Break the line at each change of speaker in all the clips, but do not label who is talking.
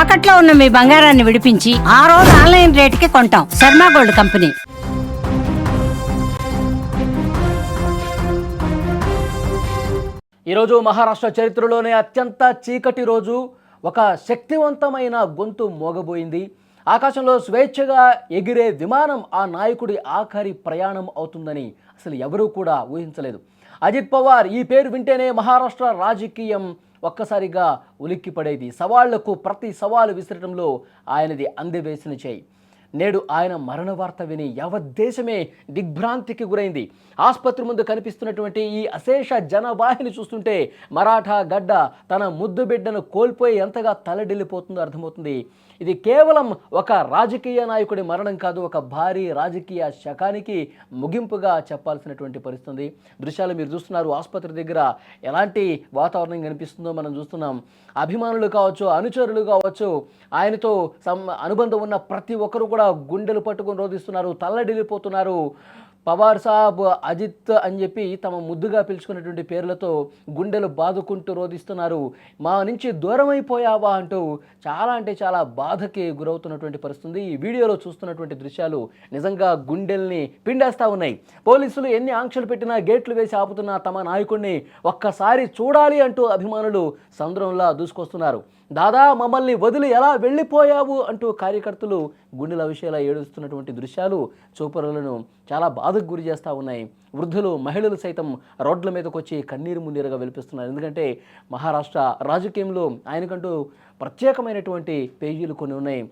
తాకట్లో ఉన్న మీ బంగారాన్ని విడిపించి ఆ రోజు ఆన్లైన్ రేటుకి కొంటాం. Sharma gold company.
ఈరోజు మహారాష్ట్ర చరిత్రలోనే అత్యంత చీకటి రోజు. ఒక శక్తివంతమైన గొంతు మోగబోయింది. ఆకాశంలో స్వేచ్ఛగా ఎగిరే విమానం ఆ నాయకుడి ఆఖరి ప్రయాణం అవుతుందని అసలు ఎవరూ కూడా ఊహించలేదు. అజిత్ పవార్ ఈ పేరు వింటేనే మహారాష్ట్ర రాజకీయం ఒక్కసారిగా ఉలిక్కిపడేది. సవాళ్ళకు ప్రతి సవాలు విసరడంలో ఆయనది అందివేసిన చేయి. నేడు ఆయన మరణ వార్త విని యావత్ దేశమే దిగ్భ్రాంతికి గురైంది. ఆసుపత్రి ముందు కనిపిస్తున్నటువంటి ఈ అశేష జనవాహిని చూస్తుంటే మరాఠా గడ్డ తన ముద్దు బిడ్డను కోల్పోయి ఎంతగా తలడిల్లిపోతుందో అర్థమవుతుంది. ఇది కేవలం ఒక రాజకీయ నాయకుడి మరణం కాదు ఒక భారీ రాజకీయ శకానికి ముగింపుగా చెప్పాల్సినటువంటి పరిస్థితుంది. దృశ్యాలు మీరు చూస్తున్నారు ఆసుపత్రి దగ్గర ఎలాంటి వాతావరణం కనిపిస్తుందో మనం చూస్తున్నాం. అభిమానులు కావచ్చు అనుచరులు కావచ్చు ఆయనతో సం అనుబంధం ఉన్న ప్రతి ఒక్కరు కూడా గుండెలు పట్టుకొని రోధిస్తున్నారు తల్లడిల్లిపోతున్నారు. పవార్ సాబ్ అజిత్ అని చెప్పి తమ ముద్దుగా పిలుచుకున్నటువంటి పేర్లతో గుండెలు బాదుకుంటూ రోధిస్తున్నారు. మా నుంచి దూరం అయిపోయావా అంటూ చాలా అంటే చాలా బాధకి గురవుతున్నటువంటి పరిస్థితుంది. ఈ వీడియోలో చూస్తున్నటువంటి దృశ్యాలు నిజంగా గుండెల్ని పిండేస్తా ఉన్నాయి. పోలీసులు ఎన్ని ఆంక్షలు పెట్టినా గేట్లు వేసి ఆపుతున్న తమ నాయకుడిని ఒక్కసారి చూడాలి అంటూ అభిమానులు సంద్రంలా దూసుకొస్తున్నారు. దాదా మమ్మల్ని వదిలి ఎలా వెళ్ళిపోయావు? అంటూ కార్యకర్తలు గుండెల విషయాల ఏడుస్తున్నటువంటి దృశ్యాలు చూపరులను చాలా బాధకు గురి చేస్తూ ఉన్నాయి. వృద్ధులు మహిళలు సైతం రోడ్ల మీదకి వచ్చి కన్నీరు మున్నీరుగా వెలిపిస్తున్నారు. ఎందుకంటే మహారాష్ట్ర రాజకీయంలో ఆయనకంటూ ప్రత్యేకమైనటువంటి పేజీలు కొన్ని ఉన్నాయి.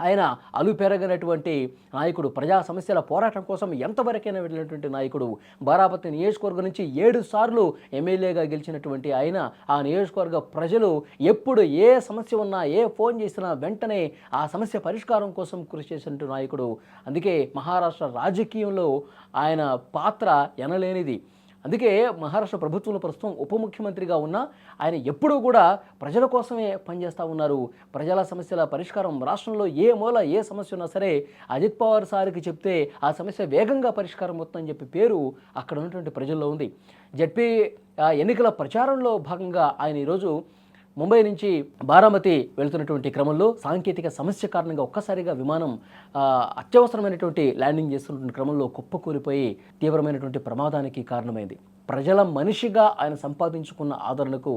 ఆయన అలుపెరగనటువంటి నాయకుడు. ప్రజా సమస్యల పోరాటం కోసం ఎంతవరకైనా వెళ్ళినటువంటి నాయకుడు. బారాపతి నియోజకవర్గం నుంచి ఏడు సార్లు ఎమ్మెల్యేగా గెలిచినటువంటి ఆయన. ఆ నియోజకవర్గ ప్రజలు ఎప్పుడు ఏ సమస్య ఉన్నా ఏ ఫోన్ చేసినా వెంటనే ఆ సమస్య పరిష్కారం కోసం కృషి చేసినటువంటి నాయకుడు. అందుకే మహారాష్ట్ర రాజకీయంలో ఆయన పాత్ర ఎనలేనిది. అందుకే మహారాష్ట్ర ప్రభుత్వంలో ప్రస్తుతం ఉప ముఖ్యమంత్రిగా ఉన్న ఆయన ఎప్పుడూ కూడా ప్రజల కోసమే పనిచేస్తూ ఉన్నారు. ప్రజల సమస్యల పరిష్కారం రాష్ట్రంలో ఏ మూల ఏ సమస్య ఉన్నా సరే అజిత్ పవార్ సార్కి చెప్తే ఆ సమస్య వేగంగా పరిష్కారం అవుతుందని చెప్పి పేరు అక్కడ ఉన్నటువంటి ప్రజల్లో ఉంది. జడ్పీ ఆ, ఎన్నికల ప్రచారంలో భాగంగా ఆయన ఈరోజు ముంబై నుంచి బారామతి వెళ్తున్నటువంటి క్రమంలో సాంకేతిక సమస్య కారణంగా ఒక్కసారిగా విమానం అత్యవసరమైనటువంటి ల్యాండింగ్ చేస్తున్నటువంటి క్రమంలో కుప్పకూలిపోయి తీవ్రమైనటువంటి ప్రమాదానికి కారణమైంది. ప్రజల మనిషిగా ఆయన సంపాదించుకున్న ఆదరణకు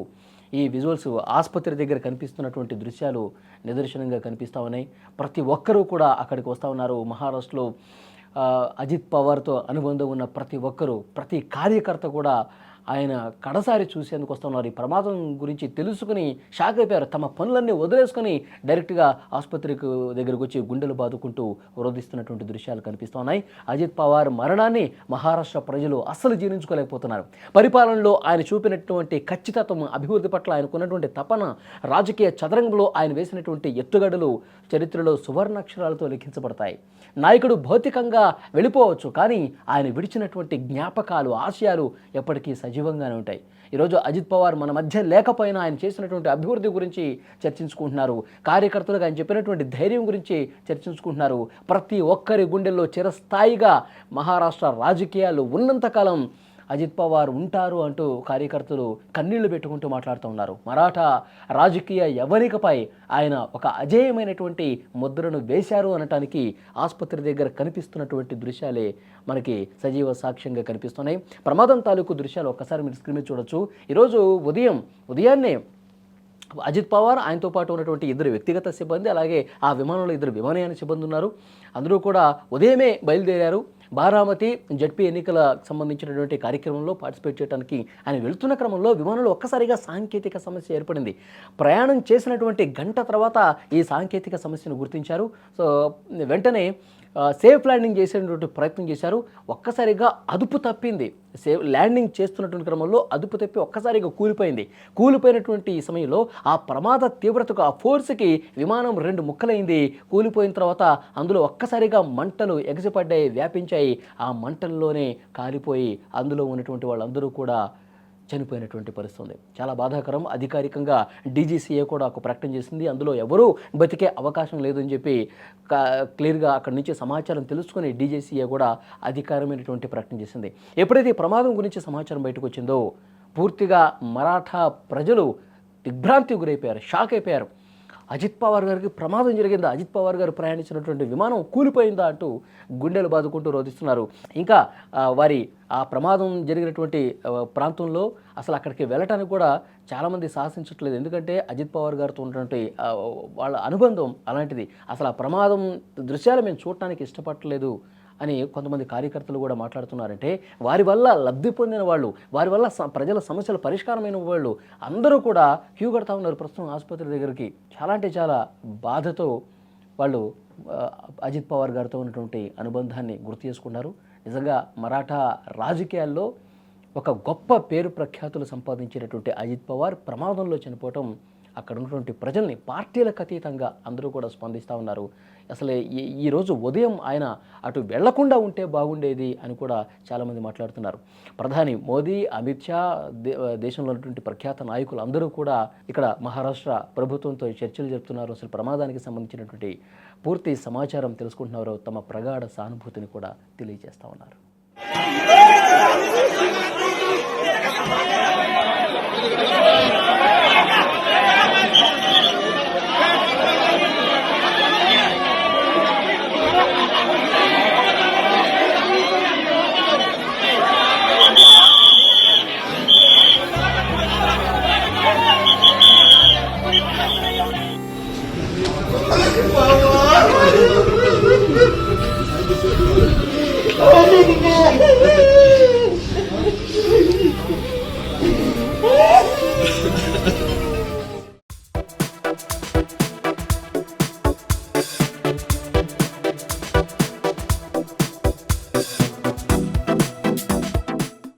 ఈ విజువల్స్ ఆసుపత్రి దగ్గర కనిపిస్తున్నటువంటి దృశ్యాలు నిదర్శనంగా కనిపిస్తూ ఉన్నాయి. ప్రతి ఒక్కరూ కూడా అక్కడికి వస్తూ ఉన్నారు. మహారాష్ట్రలో అజిత్ పవార్తో అనుబంధం ఉన్న ప్రతి ఒక్కరూ ప్రతి కార్యకర్త కూడా ఆయన కడసారి చూసేందుకు వస్తున్నారు. ఈ ప్రమాదం గురించి తెలుసుకుని షాక్ అయిపోయారు. తమ పనులన్నీ వదిలేసుకుని డైరెక్ట్గా ఆసుపత్రికి దగ్గరకు వచ్చి గుండెలు బాదుకుంటూ రోధిస్తున్నటువంటి దృశ్యాలు కనిపిస్తున్నాయి. అజిత్ పవార్ మరణాన్ని మహారాష్ట్ర ప్రజలు అస్సలు జీర్ణించుకోలేకపోతున్నారు. పరిపాలనలో ఆయన చూపినటువంటి ఖచ్చితత్వం అభివృద్ధి పట్ల ఆయనకున్నటువంటి తపన రాజకీయ చదరంగంలో ఆయన వేసినటువంటి ఎత్తుగడలు చరిత్రలో సువర్ణాక్షరాలతో లిఖించబడతాయి. నాయకుడు భౌతికంగా వెళ్ళిపోవచ్చు కానీ ఆయన విడిచినటువంటి జ్ఞాపకాలు ఆశయాలు ఎప్పటికీ సజీవంగానే ఉంటాయి. ఈరోజు అజిత్ పవార్ మన మధ్య లేకపోయినా ఆయన చేసినటువంటి అభివృద్ధి గురించి చర్చించుకుంటున్నారు. కార్యకర్తలకు ఆయన చెప్పినటువంటి ధైర్యం గురించి చర్చించుకుంటున్నారు. ప్రతి ఒక్కరి గుండెల్లో చిరస్థాయిగా మహారాష్ట్ర రాజకీయాలు ఉన్నంతకాలం అజిత్ పవార్ ఉంటారు అంటూ కార్యకర్తలు కన్నీళ్ళు పెట్టుకుంటూ మాట్లాడుతూ ఉన్నారు. మరాఠా రాజకీయ యవనికపై ఆయన ఒక అజేయమైనటువంటి ముద్రను వేశారు అనటానికి ఆసుపత్రి దగ్గర కనిపిస్తున్నటువంటి దృశ్యాలే మనకి సజీవ సాక్ష్యంగా కనిపిస్తున్నాయి. ప్రమాదం తాలూకు దృశ్యాలు ఒక్కసారి మీరు స్క్రీన్ మీద చూడొచ్చు. ఈరోజు ఉదయం ఉదయాన్నే అజిత్ పవార్ ఆయనతో పాటు ఉన్నటువంటి ఇద్దరు వ్యక్తిగత సిబ్బంది అలాగే ఆ విమానంలో ఇద్దరు విమానయాన సిబ్బంది ఉన్నారు. అందరూ కూడా ఉదయమే బయలుదేరారు. బారామతి జడ్పీ ఎన్నికలకు సంబంధించినటువంటి కార్యక్రమంలో పార్టిసిపేట్ చేయడానికి ఆయన వెళ్తున్న క్రమంలో విమానంలో ఒక్కసారిగా సాంకేతిక సమస్య ఏర్పడింది. ప్రయాణం చేసినటువంటి గంట తర్వాత ఈ సాంకేతిక సమస్యను గుర్తించారు. సో వెంటనే సేఫ్ ల్యాండింగ్ చేసేటువంటి ప్రయత్నం చేశారు. ఒక్కసారిగా అదుపు తప్పింది. సేఫ్ ల్యాండింగ్ చేస్తున్నటువంటి క్రమంలో అదుపు తప్పి ఒక్కసారిగా కూలిపోయింది. కూలిపోయినటువంటి ఈ సమయంలో ఆ ప్రమాద తీవ్రతకు ఆ ఫోర్స్కి విమానం రెండు ముక్కలైంది. కూలిపోయిన తర్వాత అందులో ఒక్కసారిగా మంటలు ఎగసిపడ్డాయి వ్యాపించాయి. ఆ మంటల్లోనే కాలిపోయి అందులో ఉన్నటువంటి వాళ్ళందరూ కూడా చనిపోయినటువంటి పరిస్థితి ఉంది చాలా బాధాకరం. అధికారికంగా డీజీసీఏ కూడా ఒక ప్రకటన చేసింది. అందులో ఎవరూ బతికే అవకాశం లేదని చెప్పి కా- క్లియర్గా అక్కడి నుంచి సమాచారం తెలుసుకుని డీజీసీఏ కూడా అధికారమైనటువంటి ప్రకటన చేసింది. ఎప్పుడైతే ప్రమాదం గురించి సమాచారం బయటకు వచ్చిందో పూర్తిగా మరాఠా ప్రజలు దిగ్భ్రాంతి గురైపోయారు షాక్ అయిపోయారు. అజిత్ పవార్ గారికి ప్రమాదం జరిగిందా? అజిత్ పవార్ గారు ప్రయాణించినటువంటి విమానం కూలిపోయిందా అంటూ గుండెలు బాదుకుంటూ రోధిస్తున్నారు. ఇంకా వారి ఆ ప్రమాదం జరిగినటువంటి ప్రాంతంలో అసలు అక్కడికి వెళ్ళటానికి కూడా చాలామంది సాహసించట్లేదు. ఎందుకంటే అజిత్ పవార్ గారితో ఉన్నటువంటి వాళ్ళ అనుబంధం అలాంటిది. అసలు ఆ ప్రమాదం దృశ్యాలు మేము చూడటానికి ఇష్టపడలేదు అని కొంతమంది కార్యకర్తలు కూడా మాట్లాడుతున్నారంటే వారి వల్ల లబ్ధి పొందిన వాళ్ళు వారి వల్ల స- ప్రజల సమస్యల పరిష్కారమైన వాళ్ళు అందరూ కూడా క్యూ కడతా ఉన్నారు. ప్రస్తుతం ఆసుపత్రి దగ్గరికి. చాలా అంటే చాలా బాధతో వాళ్ళు అజిత్ పవార్ గారితో ఉన్నటువంటి అనుబంధాన్ని గుర్తు చేసుకున్నారు. నిజంగా మరాఠా రాజకీయాల్లో ఒక గొప్ప పేరు ప్రఖ్యాతులు సంపాదించినటువంటి అజిత్ పవార్ ప్రమాదంలో చనిపోవటం అక్కడ ఉన్నటువంటి ప్రజల్ని పార్టీలకు అతీతంగా అందరూ కూడా స్పందిస్తూ ఉన్నారు. అసలు ఈ ఈరోజు ఉదయం ఆయన అటు వెళ్ళకుండా ఉంటే బాగుండేది అని కూడా చాలామంది మాట్లాడుతున్నారు. ప్రధాని మోదీ అమిత్ షా దే దేశంలో ఉన్నటువంటి ప్రఖ్యాత నాయకులు అందరూ కూడా ఇక్కడ మహారాష్ట్ర ప్రభుత్వంతో చర్చలు జరుపుతున్నారు. అసలు ప్రమాదానికి సంబంధించినటువంటి పూర్తి సమాచారం తెలుసుకుంటున్నారు తమ ప్రగాఢ సానుభూతిని కూడా తెలియజేస్తా ఉన్నారు.